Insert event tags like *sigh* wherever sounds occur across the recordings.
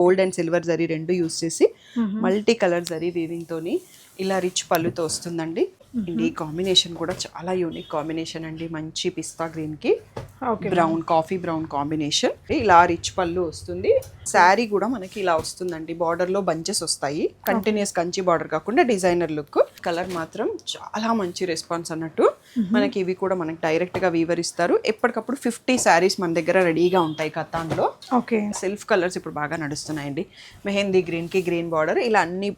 Gold and silver zari రెండు use చేసి multi colour zari weaving తోని ఇలా రిచ్ పళ్ళుతో వస్తుందండి. అండ్ ఈ కాంబినేషన్ కూడా చాలా యూనిక్ కాంబినేషన్ అండి. మంచి పిస్తా గ్రీన్కి బ్రౌన్ కాఫీ బ్రౌన్ కాంబినేషన్. ఇలా రిచ్ పళ్ళు వస్తుంది. శారీ కూడా మనకి ఇలా వస్తుందండి. బార్డర్లో బంచెస్ వస్తాయి. కంటిన్యూస్ కంచి బార్డర్ కాకుండా డిజైనర్ లుక్. కలర్ మాత్రం చాలా మంచి రెస్పాన్స్ అన్నట్టు మనకి ఇవి కూడా మనకి డైరెక్ట్గా వీవర్ ఇస్తారు ఎప్పటికప్పుడు ఫిఫ్టీ శారీస్ మన దగ్గర రెడీగా ఉంటాయి కథాన్లో. ఓకే. సెల్ఫ్ కలర్స్ ఇప్పుడు బాగా నడుస్తున్నాయండి. మెహందీ గ్రీన్కి గ్రీన్ బార్డర్ ఇలా అన్ని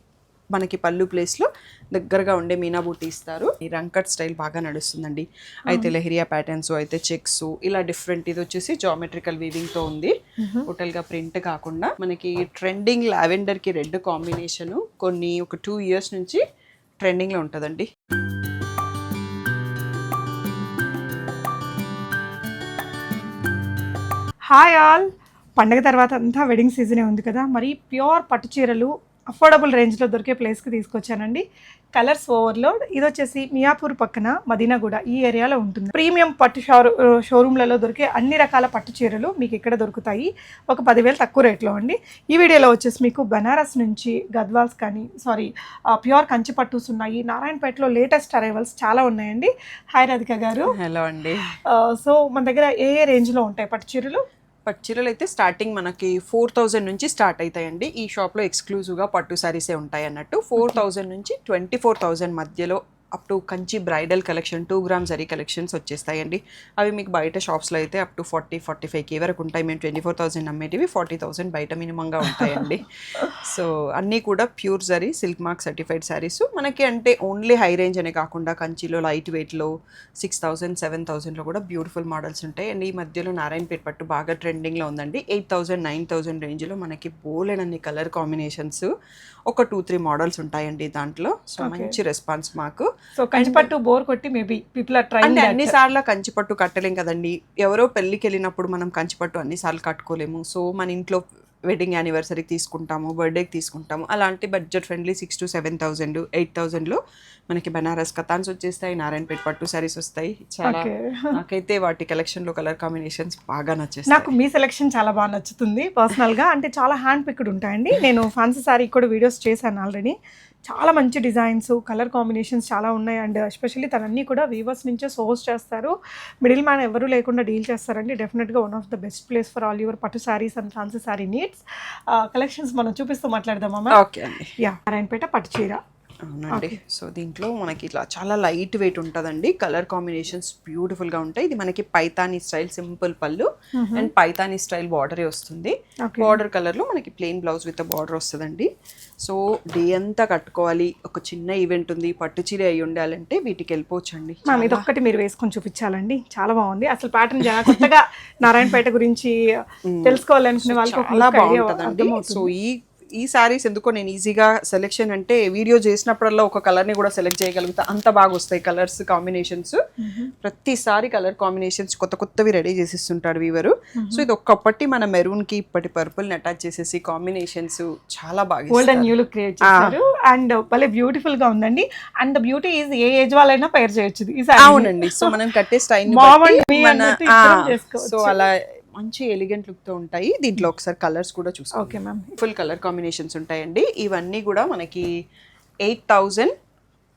మనకి పళ్ళు ప్లేస్లో దగ్గరగా ఉండే మీనా బూటీ ఇస్తారు. ఈ రంకట్ స్టైల్ బాగా నడుస్తుందండి. అయితే లెహరియా ప్యాటర్న్స్ అయితే చెక్స్ ఇలా డిఫరెంట్ ఇది వచ్చేసి జామెట్రికల్ వీవింగ్తో ఉంది. టోటల్గా ప్రింట్ కాకుండా మనకి ట్రెండింగ్ లావెండర్కి రెడ్ కాంబినేషన్ కొన్ని ఒక టూ ఇయర్స్ నుంచి ట్రెండింగ్లో ఉంటుందండి. హాయ్ ఆల్ పండగ తర్వాత అంతా వెడ్డింగ్ సీజనే ఉంది కదా మరి ప్యూర్ పట్టు చీరలు అఫోర్డబుల్ రేంజ్లో దొరికే ప్లేస్కి తీసుకొచ్చానండి. Colours overload. ఇది వచ్చేసి మియాపూర్ పక్కన మదీనాగూడ ఈ ఏరియాలో ఉంటుంది. ప్రీమియం పట్టు షోరూ షోరూమ్లలో దొరికే అన్ని రకాల పట్టు చీరలు మీకు ఇక్కడ దొరుకుతాయి. ఒక పదివేలు తక్కువ రేట్లో అండి. ఈ వీడియోలో వచ్చేసి మీకు బనారస్ నుంచి గద్వాల్స్ కానీ సారీ ప్యూర్ కంచి పట్టుస్ ఉన్నాయి. నారాయణపేటలో లేటెస్ట్ అరైవల్స్ చాలా ఉన్నాయండి. హాయ్ రాధిక గారు. హలో అండి. సో మన దగ్గర ఏ ఏ రేంజ్లో ఉంటాయి పట్టు చీరలు? పట్టు చీరలు అయితే స్టార్టింగ్ మనకి ఫోర్ థౌజండ్ నుంచి స్టార్ట్ అవుతాయండి ఈ షాప్లో ఎక్స్క్లూజివ్గా పట్టు శారీసే ఉంటాయి అన్నట్టు. ఫోర్ థౌజండ్ నుంచి ట్వంటీ ఫోర్ థౌజండ్ మధ్యలో up to Kanchi bridal collection two gram zari collections వచ్చేస్తాయండి. అవి మీకు బయట షాప్స్లో అయితే up to forty forty five K వరకు ఉంటాయి. మేము ట్వంటీ ఫోర్ థౌసండ్ అమ్మేటివి ఫార్టీ థౌసండ్ బయట మినిమంగా ఉంటాయండి. *laughs* సో అన్నీ కూడా pure zari silk mark certified sarees. మనకి అంటే ఓన్లీ హై రేంజ్ అనే కాకుండా కంచిలో లైట్ వెయిట్లో సిక్స్ థౌసండ్ సెవెన్ థౌసండ్లో కూడా బ్యూటిఫుల్ మోడల్స్ ఉంటాయి. అండ్ ఈ మధ్యలో నారాయణపేట పట్టు బాగా ట్రెండింగ్లో ఉందండి. ఎయిట్ థౌసండ్ నైన్ థౌసండ్ రేంజ్లో మనకి బోలెడన్ని కలర్ కాంబినేషన్స్. ఒక టూ త్రీ మోడల్స్ ఉంటాయండి దాంట్లో. సో మంచి రెస్పాన్స్ మాకు. సో కంచిపట్టు బోర్ కొట్టి మేబీ పీపుల్ ఆర్ అంటే అన్ని సార్లు కంచిపట్టు కట్టలేం కదండి. ఎవరో పెళ్ళికి వెళ్ళినప్పుడు మనం కంచిపట్టు అన్ని సార్లు కట్టుకోలేము. సో మన ఇంట్లో వెడ్డింగ్ యానివర్సరీకి తీసుకుంటాము బర్త్డేకి తీసుకుంటాము. అలాంటి budget friendly six to seven thousand eight థౌసండ్లో మనకి బనారస్ కథాన్స్ వచ్చేస్తాయి నారాయణపేట పట్టు సారీస్ వస్తాయి. చాలా. *laughs* నాకైతే వాటి కలెక్షన్లో కలర్ కాంబినేషన్స్ బాగా నచ్చేస్తాయి. నాకు మీ సెలెక్షన్ చాలా బాగా నచ్చుతుంది పర్సనల్గా అంటే చాలా హ్యాండ్ పిక్డ్ ఉంటాయండి. నేను ఫ్యాన్సీ సారీ కూడా వీడియోస్ చేశాను ఆల్రెడీ చాలా మంచి డిజైన్స్ కలర్ కాంబినేషన్స్ చాలా ఉన్నాయి. అండ్ ఎస్పెషల్లీ తనన్నీ కూడా వీవర్స్ నుంచే సోర్స్ చేస్తారు. మిడిల్ మ్యాన్ ఎవరు లేకుండా డీల్ చేస్తారండి. డెఫినెట్గా one of the best place for all your pattu sarees and fancy saree needs. Collections మనం చూపిస్తూ మాట్లాడదామా ఓకే యా. నారాయణపేట పట్టు చీర. అవునండి. సో దీంట్లో మనకి ఇట్లా చాలా లైట్ వెయిట్ ఉంటుందండి. కలర్ కాంబినేషన్స్ బ్యూటిఫుల్గా ఉంటాయి. ఇది మనకి Paithani style simple pallu and Paithani style బార్డరే వస్తుంది. బార్డర్ కలర్లో మనకి ప్లెయిన్ బ్లౌజ్ విత్ బార్డర్ వస్తుందండి. సో డే అంతా కట్టుకోవాలి. ఒక చిన్న ఈవెంట్ ఉంది పట్టు చీర అయి ఉండాలంటే వీటికి వెళ్ళిపోవచ్చండి. మ్యామ్ ఇది ఒక్కటి మీరు వేసుకొని చూపించాలండి. చాలా బాగుంది. అసలు ప్యాటర్న్ కొత్తగా నారాయణపేట గురించి తెలుసుకోవాలనుకునే వాళ్ళకి చాలా బాగుంటుందండి. సో ఈ ఈ సారీస్ ఎందుకో నేను ఈజీగా సెలెక్షన్ అంటే వీడియో చేసినప్పుడల్లా ఒక కలర్ని కూడా సెలెక్ట్ చేయగలుగుతా. అంత బాగా వస్తాయి కలర్స్ కాంబినేషన్స్ ప్రతిసారి కలర్ కాంబినేషన్స్ కొత్త కొత్తవి రెడీ చేసిస్తుంటాడు వీవరు సో ఇది ఒక్కప్పటి మన మెరూన్కి ఇప్పటి పర్పుల్ని అటాచ్ చేసేసి కాంబినేషన్స్ చాలా బాగా ఇస్తారు. అండ్ న్యూ లుక్ క్రియేట్ చేశారు అండ్ భలే బ్యూటిఫుల్గా ఉందండి. And beauty is a age వాళ్ళైనా పేర్ చేయొచ్చు అవునండి. సో మనం కట్టే స్టైల్. సో అలా మంచి ఎలిగెంట్ లుక్తో ఉంటాయి. దీంట్లో ఒకసారి కలర్స్ కూడా చూసుకో okay ma'am full colour combinations ఉంటాయండి. ఇవన్నీ కూడా మనకి ఎయిట్ థౌజండ్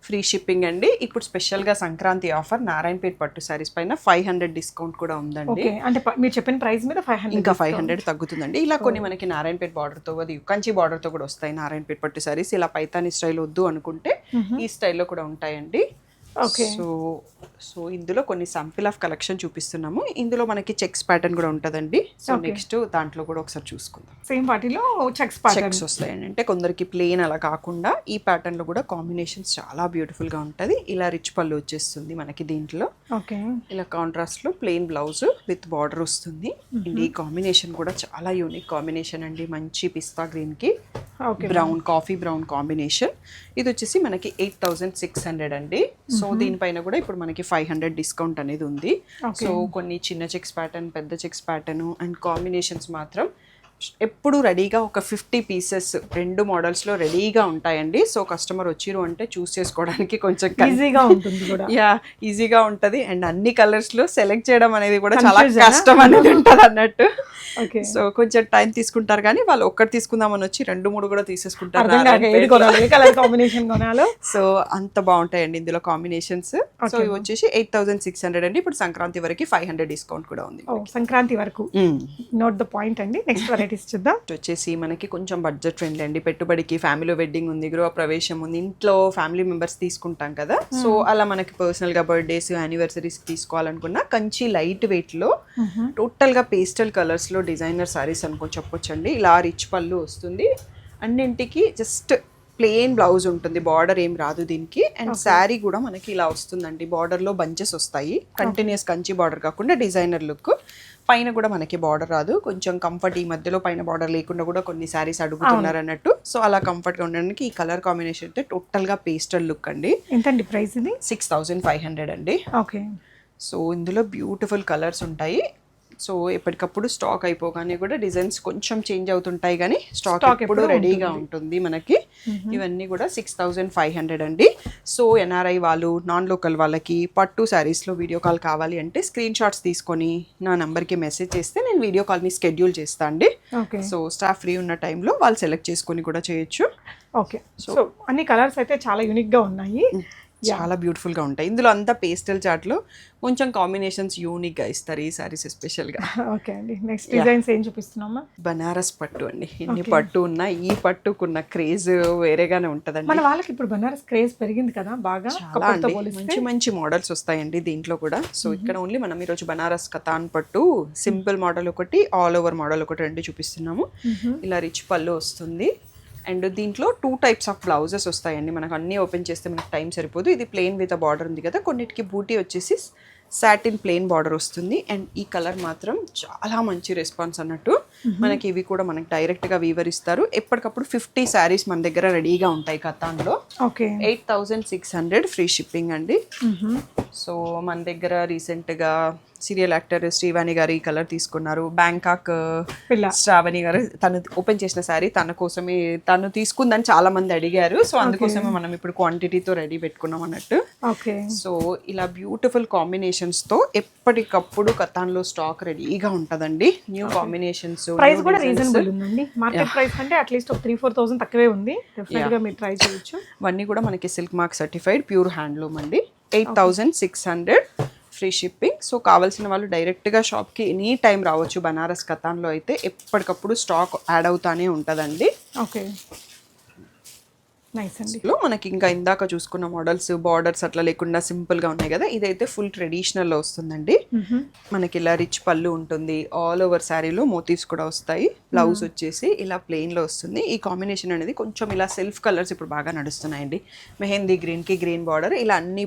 ఫ్రీ షిప్పింగ్ అండి. ఇప్పుడు స్పెషల్గా సంక్రాంతి ఆఫర్ నారాయణపేట పట్టు శారీస్ పైన ఫైవ్ హండ్రెడ్ డిస్కౌంట్ కూడా ఉందండి. ఓకే అంటే మీరు చెప్పిన ప్రైస్ మీద ఫైవ్ హండ్రెడ్ ఇంకా ఫైవ్ హండ్రెడ్ తగ్గుతుందండి. ఇలా కొన్ని మనకి నారాయణపేట బార్డర్తో అది కంచి బార్డర్తో కూడా వస్తాయి నారాయణపేట పట్టు శారీస్ ఇలా పైతాని స్టైల్ వద్దు అనుకుంటే ఈ స్టైల్లో కూడా ఉంటాయండి. Okay. సో సో ఇందులో కొన్ని శాంపిల్ ఆఫ్ కలెక్షన్ చూపిస్తున్నాము. ఇందులో మనకి చెక్స్ ప్యాటర్న్ కూడా ఉంటుందండి. సో నెక్స్ట్ దాంట్లో కూడా ఒకసారి చూసుకుందాం. సేమ్ పార్టీలో చెక్స్ చెక్స్ వస్తాయండి. అంటే కొందరికి ప్లేన్ అలా కాకుండా ఈ ప్యాటర్న్లో కూడా కాంబినేషన్స్ చాలా బ్యూటిఫుల్గా ఉంటది. ఇలా రిచ్ పళ్ళు వచ్చేస్తుంది మనకి దీంట్లో. ఓకే ఇలా కాంట్రాస్ట్లో ప్లెయిన్ బ్లౌజ్ విత్ బార్డర్ వస్తుంది. అండ్ ఈ కాంబినేషన్ కూడా చాలా యూనిక్ కాంబినేషన్ అండి. మంచి పిస్తా గ్రీన్కి. బ్రౌన్ కాఫీ బ్రౌన్ కాంబినేషన్ ఇది వచ్చేసి మనకి ఎయిట్ థౌసండ్ సిక్స్ హండ్రెడ్ అండి. సో దీనిపైన కూడా ఇప్పుడు మనకి ఫైవ్ హండ్రెడ్ డిస్కౌంట్ అనేది ఉంది. సో కొన్ని చిన్న చెక్స్ ప్యాటర్న్ పెద్ద చెక్స్ ప్యాటర్న్ అండ్ కాంబినేషన్స్ మాత్రం ఎప్పుడు రెడీగా ఒక ఫిఫ్టీ పీసెస్ రెండు మోడల్స్లో రెడీగా ఉంటాయండి. సో కస్టమర్ వచ్చిరు అంటే చూస్ చేసుకోవడానికి కొంచెం ఈజీగా ఉంటుంది యా ఈజీగా *laughs* ఉంటది. అండ్ అన్ని కలర్స్లో సెలెక్ట్ చేయడం అనేది కూడా చాలా? కష్టం అనేది ఉంటది అన్నట్టు సో కొంచెం టైం తీసుకుంటారు కానీ వాళ్ళు ఒక్కటి తీసుకుందామని వచ్చి రెండు మూడు కూడా తీసేసుకుంటారు సో అంత బాగుంటాయండి ఇందులో కాంబినేషన్స్ సో ఇవి వచ్చేసి ఎయిట్ థౌసండ్ సిక్స్ హండ్రెడ్ అండి. ఇప్పుడు సంక్రాంతి వరకు ఫైవ్ హండ్రెడ్ డిస్కౌంట్ కూడా ఉంది ఓ సంక్రాంతి వరకు. నోట్ ద పాయింట్ అండి. నెక్స్ట్ వెరైటీస్ చూద్దాం. వచ్చేసి మనకి కొంచెం బడ్జెట్ ఫ్రెండ్లీ అండి. పెట్టుబడికి ఫ్యామిలీ వెడ్డింగ్ ఉంది గృహ ప్రవేశం ఉంది. ఇంట్లో ఫ్యామిలీ మెంబర్స్ తీసుకుంటాం కదా. సో అలా మనకి పర్సనల్గా బర్త్డేస్ యానివర్సరీస్ తీసుకోవాలనుకున్న కంచి లైట్ వెయిట్ లో టోటల్గా పేస్టల్ కలర్స్లో డిజైనర్ సారీస్ అనుకో చెప్పొచ్చండి. ఇలా రిచ్ పళ్ళు వస్తుంది. అన్నింటికి జస్ట్ ప్లెయిన్ బ్లౌజ్ ఉంటుంది. బార్డర్ ఏం రాదు దీనికి. అండ్ శారీ కూడా మనకి ఇలా వస్తుందండి. బార్డర్లో బంచెస్ వస్తాయి. కంటిన్యూస్ కంచి బార్డర్ కాకుండా డిజైనర్ లుక్. పైన కూడా మనకి బార్డర్ రాదు. కొంచెం కంఫర్ట్ ఈ మధ్యలో పైన బార్డర్ లేకుండా కూడా కొన్ని శారీస్ అడుగుతున్నారు అన్నట్టు. సో అలా కంఫర్ట్గా ఉండడానికి ఈ కలర్ కాంబినేషన్ అయితే టోటల్గా పేస్టల్ లుక్ అండి. ఎంతండి ప్రైస్ ఇది? సిక్స్ థౌజండ్ ఫైవ్ హండ్రెడ్ అండి. ఓకే. సో ఇందులో బ్యూటిఫుల్ కలర్స్ ఉంటాయి. సో ఎప్పటికప్పుడు స్టాక్ అయిపోగానే కూడా డిజైన్స్ కొంచెం చేంజ్ అవుతుంటాయి కానీ స్టాక్ ఎప్పుడు రెడీగా ఉంటుంది. మనకి. ఇవన్నీ కూడా సిక్స్ థౌజండ్ ఫైవ్ హండ్రెడ్ అండి. సో ఎన్ఆర్ఐ వాళ్ళు నాన్ లోకల్ వాళ్ళకి పట్టు శారీస్లో వీడియో కాల్ కావాలి అంటే స్క్రీన్ షాట్స్ తీసుకొని నా నెంబర్కి మెసేజ్ చేస్తే నేను వీడియో కాల్ని స్కెడ్యూల్ చేస్తాను అండి. ఓకే. సో స్టాఫ్ ఫ్రీ ఉన్న టైంలో వాళ్ళు సెలెక్ట్ చేసుకొని కూడా చేయొచ్చు. ఓకే. సో అన్ని కలర్స్ అయితే చాలా యూనిక్గా ఉన్నాయి చాలా beautiful గా ఉంటాయి. ఇందులో అంతా పేస్టల్ చాట్లో కొంచెం కాంబినేషన్స్ యూనిక్గా ఇస్తారు ఈ సారీస్ ఎస్పెషల్గా ఓకే అండి. నెక్స్ట్ డిజైన్స్ ఏం చూపిస్తున్నామా బనారస్ పట్టు అండి. ఎన్ని పట్టు ఉన్నా ఈ పట్టుకున్న క్రేజ్ వేరేగానే ఉంటదండి. మన వాళ్ళకి ఇప్పుడు బనారస్ క్రేజ్ పెరిగింది కదా బాగా? మంచి మంచి మోడల్స్ వస్తాయండి దీంట్లో కూడా. సో ఇక్కడ ఓన్లీ మనం ఈరోజు బనారస్ కథాన్ పట్టు సింపుల్ మోడల్ ఒకటి ఆల్ ఓవర్ మోడల్ ఒకటి రెండు చూపిస్తున్నాము. ఇలా రిచ్ పళ్ళు వస్తుంది. అండ్ దీంట్లో టూ టైప్స్ ఆఫ్ బ్లౌజెస్ వస్తాయండి. మనకు అన్నీ ఓపెన్ చేస్తే మనకు టైం సరిపోదు. ఇది ప్లెయిన్ విత్ బార్డర్ ఉంది కదా. కొన్నిటికి బూటీ వచ్చేసి సాటిన్ ప్లెయిన్ బార్డర్ వస్తుంది. అండ్ ఈ కలర్ మాత్రం చాలా మంచి రెస్పాన్స్ అన్నట్టు మనకి ఇవి కూడా మనకి డైరెక్ట్గా వీవర్ ఇస్తారు ఎప్పటికప్పుడు ఫిఫ్టీ శారీస్ మన దగ్గర రెడీగా ఉంటాయి కథాన్లో okay. Eight thousand six hundred free shipping అండి. సో మన దగ్గర రీసెంట్గా సీరియల్ యాక్టర్ శ్రీవాణి గారు ఈ కలర్ తీసుకున్నారు. బ్యాంకాక్ పిల్ల. శ్రావణి గారు తను ఓపెన్ చేసిన శారీ తన కోసమే తను తీసుకుందని చాలా మంది అడిగారు. సో అందుకోసమే మనం ఇప్పుడు క్వాంటిటీతో రెడీ పెట్టుకున్నాం అన్నట్టు. ఓకే. సో ఇలా బ్యూటిఫుల్ కాంబినేషన్స్తో ఎప్పటికప్పుడు కథాన్లో స్టాక్ రెడీగా ఉంటుందండి. న్యూ కాంబినేషన్స్ ప్రైస్ కూడా రీజనబుల్ ఉందండి. మార్కెట్ ప్రైస్ అంటే అట్లీస్ట్ ఒక త్రీ ఫోర్ థౌసండ్ తక్కువే ఉంది. డెఫినెట్గా మీరు ట్రై చేయొచ్చు. ఇవన్నీ కూడా మనకి silk mark certified pure handloom అండి. Eight thousand six hundred free shipping. So కావాల్సిన వాళ్ళు డైరెక్ట్గా షాప్కి ఎనీ టైం రావచ్చు. బనారస్ కథాన్లో అయితే ఎప్పటికప్పుడు స్టాక్ యాడ్ అవుతానే ఉంటుందండి. ఓకే. నైస్ అండి. లో మనకి ఇంకా ఇందాక చూసుకున్న మోడల్స్ బార్డర్స్ అట్లా లేకుండా సింపుల్గా ఉన్నాయి కదా. ఇదైతే ఫుల్ ట్రెడిషనల్లో వస్తుందండి. మనకి ఇలా రిచ్ పళ్ళు ఉంటుంది. ఆల్ ఓవర్ శారీలో మోతీవ్స్ కూడా వస్తాయి. బ్లౌజ్ వచ్చేసి ఇలా ప్లెయిన్లో వస్తుంది. ఈ కాంబినేషన్ అనేది కొంచెం ఇలా సెల్ఫ్ కలర్స్ ఇప్పుడు బాగా నడుస్తున్నాయండి. మెహందీ గ్రీన్కి గ్రీన్ బార్డర్ ఇలా అన్ని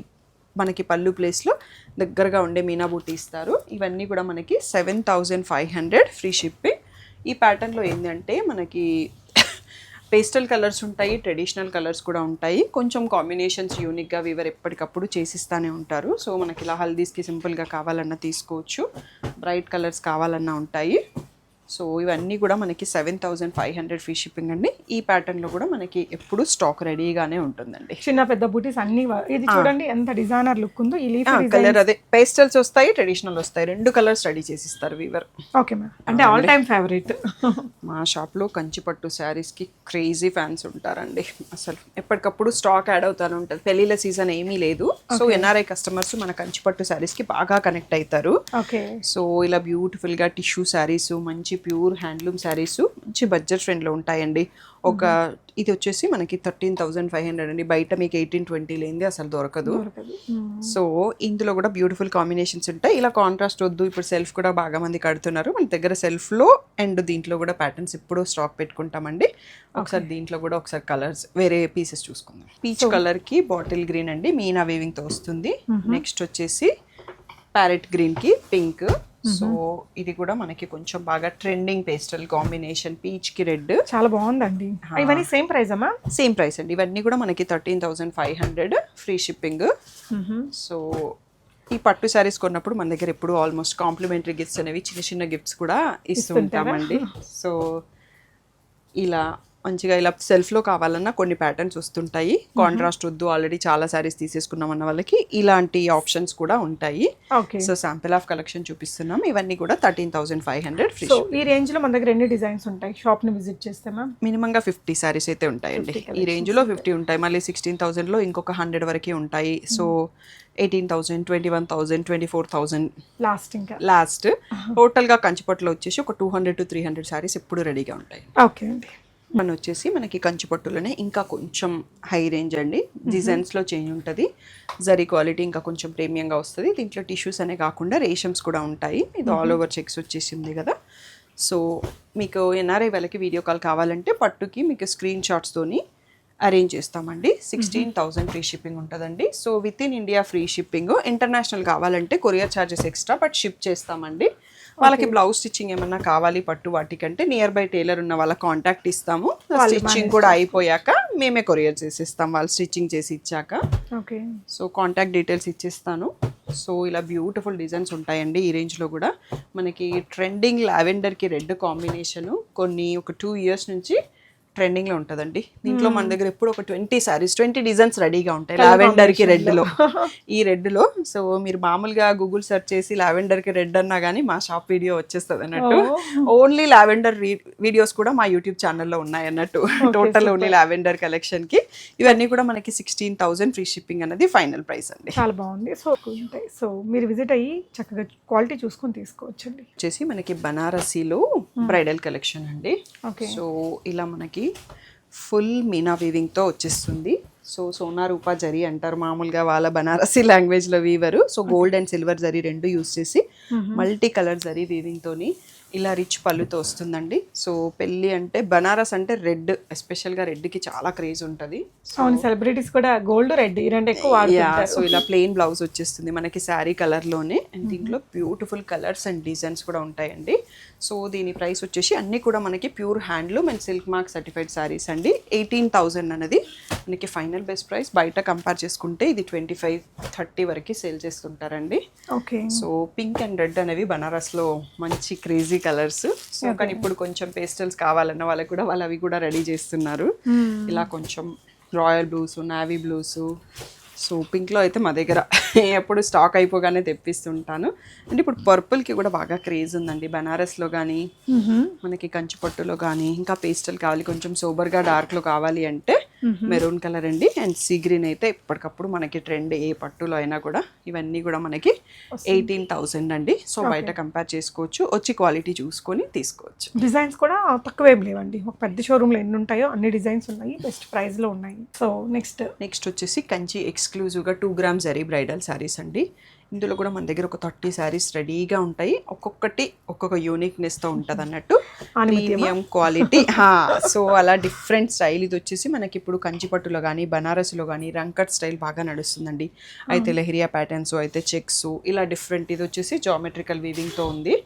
మనకి పళ్ళు ప్లేస్లో దగ్గరగా ఉండే మీనా బూటీ ఇస్తారు. ఇవన్నీ కూడా మనకి seven thousand five hundred free shipping ఈ ప్యాటర్న్లో ఏంటంటే మనకి పేస్టల్ కలర్స్ ఉంటాయి ట్రెడిషనల్ కలర్స్ కూడా ఉంటాయి. కొంచెం కాంబినేషన్స్ యూనిక్గా వీవర్ ఎప్పటికప్పుడు చేసిస్తానే ఉంటారు. సో మనకి ఇలా హల్దీస్కి సింపుల్గా కావాలన్నా తీసుకోవచ్చు. బ్రైట్ కలర్స్ కావాలన్నా ఉంటాయి. సో ఇవన్నీ కూడా మనకి seven thousand five hundred free shipping అండి. ఈ ప్యాటర్న్లో కూడా మనకి ఎప్పుడు స్టాక్ రెడీగానే ఉంటుందండి. చిన్న పెద్ద బూటీస్ అన్ని ఇది చూడంండి ఎంత డిజైనర్ లుక్ ఉందో ఈ కలర్ అదే. పేస్టల్స్ వస్తాయి ట్రెడిషనల్ వస్తాయి. రెండు కలర్స్ రెడీ చేసిస్తారు వీవర్. Okay ma'am. అంటే ఆల్ టైమ్ ఫేవరెట్ మా షాప్లో కంచిపట్టు శారీస్కి క్రేజీ ఫ్యాన్స్ ఉంటారండి. అసలు ఎప్పటికప్పుడు స్టాక్ యాడ్ అవుతానే ఉంటుంది. పెళ్ళిళ్ళ సీజన్ ఏమీ లేదు. సో ఎన్ఆర్ఐ కస్టమర్స్ మన కంచిపట్టు శారీస్కి బాగా కనెక్ట్ అవుతారు. ఓకే. సో ఇలా బ్యూటిఫుల్గా టిష్యూ శారీస్ మంచి ప్యూర్ హ్యాండ్లూమ్ శారీస్ మంచి బడ్జెట్ ఫ్రెండ్లో ఉంటాయండి. ఒక ఇది వచ్చేసి మనకి థర్టీన్ థౌజండ్ ఫైవ్ హండ్రెడ్ అండి. బయట మీకు ఎయిటీన్ ట్వంటీ లేనిది అసలు దొరకదు. సో ఇందులో కూడా బ్యూటిఫుల్ కాంబినేషన్స్ ఉంటాయి. ఇలా కాంట్రాస్ట్ వద్దు. ఇప్పుడు సెల్ఫ్ కూడా బాగా మంది కడుతున్నారు. మన దగ్గర సెల్ఫ్లో అండ్ దీంట్లో కూడా ప్యాటర్న్స్ ఇప్పుడు స్టాక్ పెట్టుకుంటామండి. ఒకసారి దీంట్లో కూడా ఒకసారి కలర్స్ వేరే పీసెస్ చూసుకుందాం. పీచ్ కలర్కి బాటిల్ గ్రీన్ అండి. మీనా వేవింగ్తో వస్తుంది. నెక్స్ట్ వచ్చేసి ప్యారెట్ గ్రీన్కి పింక్. సో ఇది కూడా మనకి కొంచెం బాగా ట్రెండింగ్ పేస్టల్ కాంబినేషన్ పీచ్కి రెడ్ చాలా బాగుందండి. ఇవన్నీ సేమ్ ప్రైస్ అమ్మా? సేమ్ ప్రైస్ అండి. ఇవన్నీ కూడా మనకి thirteen thousand five hundred free shipping so ఈ పట్టు శారీస్ కొన్నప్పుడు మన దగ్గర ఎప్పుడు ఆల్మోస్ట్ కాంప్లిమెంటరీ గిఫ్ట్స్ అనేవి చిన్న చిన్న గిఫ్ట్స్ కూడా ఇస్తూ ఉంటామండి. సో ఇలా మంచిగా ఇలా సెల్ఫ్లో కావాలన్నా కొన్ని ప్యాటర్న్స్ వస్తుంటాయి. కాంట్రాస్ట్ వద్దు ఆల్రెడీ చాలా శారీస్ తీసేసుకున్నాం అన్న వాళ్ళకి ఇలాంటి ఆప్షన్స్ కూడా ఉంటాయి. Okay so sample of collection చూపిస్తున్నాం. ఇవన్నీ కూడా thirteen thousand five hundred free so ఈ రేంజ్లో మన దగ్గర ఎన్ని డిజైన్స్ ఉంటాయి? షాప్ని విజిట్ చేస్తే మ్యామ్ మినిమంగా ఫిఫ్టీ శారీస్ అయితే ఉంటాయండి. ఈ రేంజ్లో ఫిఫ్టీ ఉంటాయి. మళ్ళీ సిక్స్టీన్ థౌసండ్లో ఇంకొక హండ్రెడ్ వరకే ఉంటాయి. So eighteen thousand twenty one thousand twenty four thousand last ఇంకా లాస్ట్ టోటల్గా కంచిపట్టులో వచ్చేసి ఒక two hundred to three hundred sarees ఎప్పుడు రెడీగా ఉంటాయి. ఓకే అండి. మన వచ్చేసి మనకి కంచిపట్టులోనే ఇంకా కొంచెం హై రేంజ్ అండి. డిజైన్స్లో చేంజ్ ఉంటుంది. జరీ క్వాలిటీ ఇంకా కొంచెం ప్రీమియంగా వస్తుంది. దీంట్లో టిష్యూస్ అనే కాకుండా రేషమ్స్ కూడా ఉంటాయి. ఇది ఆల్ ఓవర్ చెక్స్ వచ్చేసింది కదా. సో మీకు ఎన్ఆర్ఐ వాళ్ళకి వీడియో కాల్ కావాలంటే పట్టుకి మీకు స్క్రీన్ షాట్స్తోని అరేంజ్ చేస్తామండి. సిక్స్టీన్ థౌసండ్ ఫ్రీ షిప్పింగ్ ఉంటుందండి. So within India free shipping international కావాలంటే courier charges extra but ship చేస్తామండి. వాళ్ళకి బ్లౌజ్ స్టిచ్చింగ్ ఏమన్నా కావాలి పట్టు వాటికంటే నియర్ బై టైలర్ ఉన్న వాళ్ళ కాంటాక్ట్ ఇస్తాము. స్టిచ్చింగ్ కూడా అయిపోయాక మేమే కొరియర్ చేసిస్తాం. వాళ్ళు స్టిచ్చింగ్ చేసి ఇచ్చాక. ఓకే సో కాంటాక్ట్ డీటెయిల్స్ ఇచ్చేస్తాను. సో ఇలా బ్యూటిఫుల్ డిజైన్స్ ఉంటాయండి ఈ రేంజ్లో కూడా. మనకి ట్రెండింగ్ లావెండర్కి రెడ్ కాంబినేషను కొన్ని ఒక టూ ఇయర్స్ నుంచి ట్రెండింగ్లో ఉంటుందండి. దీంట్లో మన దగ్గర ఎప్పుడు ఒక ట్వంటీ శారీస్ ట్వంటీ డిజైన్స్ రెడీగా ఉంటాయి. లావెండర్కి రెడ్లో. *laughs* ఈ రెడ్లో. సో మీరు మామూలుగా గూగుల్ సెర్చ్ చేసి లావెండర్కి రెడ్ అన్నా కానీ మా షాప్ వీడియో వచ్చేస్తుంది అన్నట్టు. ఓన్లీ లావెండర్ వీడియోస్ కూడా మా యూట్యూబ్ ఛానల్లో ఉన్నాయి అన్నట్టు. *laughs* Total only lavender కలెక్షన్కి. ఇవన్నీ కూడా మనకి సిక్స్టీన్ థౌసండ్ ఫ్రీ షిప్పింగ్ అనేది ఫైనల్ ప్రైస్ అండి. చాలా బాగుంది. సో ఉంటాయి. సో మీరు విజిట్ అయ్యి చక్కగా క్వాలిటీ చూసుకొని తీసుకోవచ్చండి. వచ్చేసి మనకి బనారసీలో బ్రైడల్ కలెక్షన్ అండి. ఓకే. సో ఇలా మనకి ఫుల్ మీనా వీవింగ్తో వచ్చేస్తుంది. సో సోనా రూపా జరీ అంటారు. మామూలుగా వాళ్ళ బనారసీ లాంగ్వేజ్లో weaver. So gold and silver zari రెండు యూస్ చేసి మల్టీ కలర్ జరీ వీవింగ్తోని ఇలా రిచ్ పళ్ళుతో వస్తుందండి. సో పెళ్ళి అంటే బనారస్ అంటే రెడ్ ఎస్పెషల్గా రెడ్కి చాలా క్రేజ్ ఉంటుంది. అవును సెలబ్రిటీస్ కూడా గోల్డ్ రెడ్ ఈ రెండు ఎక్కువ సో ఇలా ప్లెయిన్ బ్లౌజ్ వచ్చేస్తుంది మనకి శారీ కలర్లోనే అండ్ దీంట్లో బ్యూటిఫుల్ కలర్స్ అండ్ డిజైన్స్ కూడా ఉంటాయండి. సో దీని ప్రైస్ వచ్చేసి అన్నీ కూడా మనకి pure handloom and silk mark certified sarees అండి. ఎయిటీన్ థౌజండ్ అనేది మనకి ఫైనల్ బెస్ట్ ప్రైస్ బయట కంపేర్ చేసుకుంటే ఇది ట్వంటీ ఫైవ్ థర్టీ వరకు సేల్ చేస్తుంటారండి. Okay so pink and red అనేవి బనారస్లో మంచి క్రేజీ కలర్స్. సో కానీ ఇప్పుడు కొంచెం పేస్టల్స్ కావాలన్న వాళ్ళకి కూడా వాళ్ళు అవి కూడా రెడీ చేస్తున్నారు. ఇలా కొంచెం royal blues navy blues. So పింక్లో అయితే మా దగ్గర *laughs* ఎప్పుడు స్టాక్ అయిపోగానే తెప్పిస్తుంటాను. అంటే ఇప్పుడు పర్పుల్కి కూడా బాగా క్రేజ్ ఉందండి. బనారస్లో కానీ మనకి కంచి పట్టులో కానీ ఇంకా పేస్టల్ కావాలి. కొంచెం సోబర్గా డార్క్లో కావాలి అంటే మెరూన్ కలర్ అండి. అండ్ సీ గ్రీన్ అయితే ఎప్పటికప్పుడు మనకి ట్రెండ్ ఏ పట్టులో అయినా కూడా ఇవన్నీ కూడా మనకి ఎయిటీన్ థౌసండ్ అండి. సో బయట కంపేర్ చేసుకోవచ్చు వచ్చి క్వాలిటీ చూసుకొని తీసుకోవచ్చు. డిజైన్స్ కూడా తక్కువేం లేవండి. ఒక పెద్ద షోరూమ్లో ఎన్ని ఉంటాయో అన్ని డిజైన్స్ ఉన్నాయి బెస్ట్ ప్రైస్లో ఉన్నాయి. సో నెక్స్ట్ నెక్స్ట్ వచ్చేసి కంచి ఎక్స్క్లూజివ్గా two gram zari bridal sarees అండి. ఇందులో కూడా మన దగ్గర ఒక థర్టీ శారీస్ రెడీగా ఉంటాయి. ఒక్కొక్కటి ఒక్కొక్క యూనిక్నెస్తో ఉంటుంది అన్నట్టు. ప్రీమియం క్వాలిటీ సో అలా డిఫరెంట్ స్టైల్ ఇది వచ్చేసి మనకి ఇప్పుడు కంచిపట్టులో కానీ బనారస్లో కానీ రంకట్ స్టైల్ బాగా నడుస్తుందండి. అయితే లెహరియా ప్యాటర్న్స్ అయితే చెక్స్ ఇలా డిఫరెంట్ ఇది వచ్చేసి జామెట్రికల్ వీవింగ్తో ఉంది.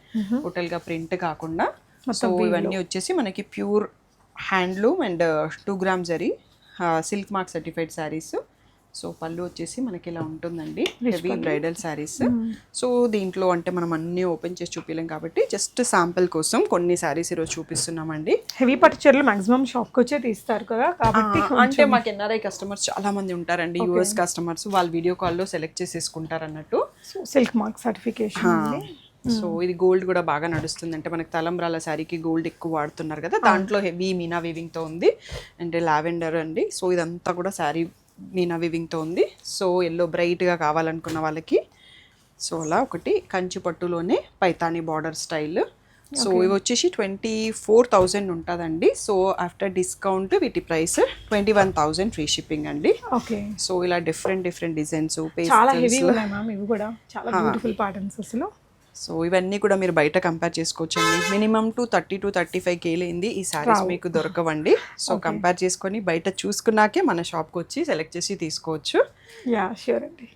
టోటల్గా ప్రింట్ కాకుండా. సో ఇవన్నీ వచ్చేసి మనకి pure handloom and two gram zari. Silk mark certified sarees so pallu వచ్చేసి మనకి ఇలా ఉంటుందండి హెవీ బ్రైడల్ శారీస్ సో దీంట్లో అంటే మనం అన్నీ ఓపెన్ చేసి చూపించలేం కాబట్టి జస్ట్ శాంపుల్ కోసం కొన్ని శారీస్ ఈరోజు చూపిస్తున్నామండి. హెవీ పట్టు చీరలు మాక్సిమం షాప్కి వచ్చే తీస్తారు కదా కాబట్టి అంటే మాకు ఎన్ఆర్ఐ కస్టమర్స్ చాలా మంది ఉంటారండి యూఎస్ కస్టమర్స్ వాళ్ళు వీడియో కాల్లో సెలెక్ట్ చేసేసుకుంటారు అన్నట్టు. సిల్క్ మార్క్ సర్టిఫికేషన్ ఉంది సో ఇది గోల్డ్ కూడా బాగా నడుస్తుంది. అంటే మనకి తలంబ్రాల శారీకి గోల్డ్ ఎక్కువ వాడుతున్నారు కదా దాంట్లో హెవీ మీనా వీవింగ్తో ఉంది. అండ్ లావెండర్ అండి. సో ఇదంతా కూడా శారీ మీనా వీవింగ్తో ఉంది సో ఎల్లో బ్రైట్గా కావాలనుకున్న వాళ్ళకి. సో అలా ఒకటి కంచి పట్టులోనే పైతానీ బార్డర్ స్టైల్ సో ఇవి వచ్చేసి ట్వంటీ ఫోర్ థౌజండ్ ఉంటుందండి. సో ఆఫ్టర్ డిస్కౌంట్ వీటి price twenty one thousand free shipping అండి. ఓకే సో ఇలా డిఫరెంట్ డిఫరెంట్ డిజైన్స్ చాలా హెవీ ఉన్నాయి మ్యామ్ ఇవి కూడా. చాలా బ్యూటిఫుల్ ప్యాటర్న్స్ అసలు. సో ఇవన్నీ కూడా మీరు బయట కంపేర్ చేసుకోవచ్చు అండి minimum to thirty to thirty five కేలేంది ఈ శారీస్ మీకు దొరకవండి. సో కంపేర్ చేసుకొని బయట చూసుకున్నాకే మన షాప్కి వచ్చి సెలెక్ట్ చేసి తీసుకోవచ్చు. యా షూర్ అండి.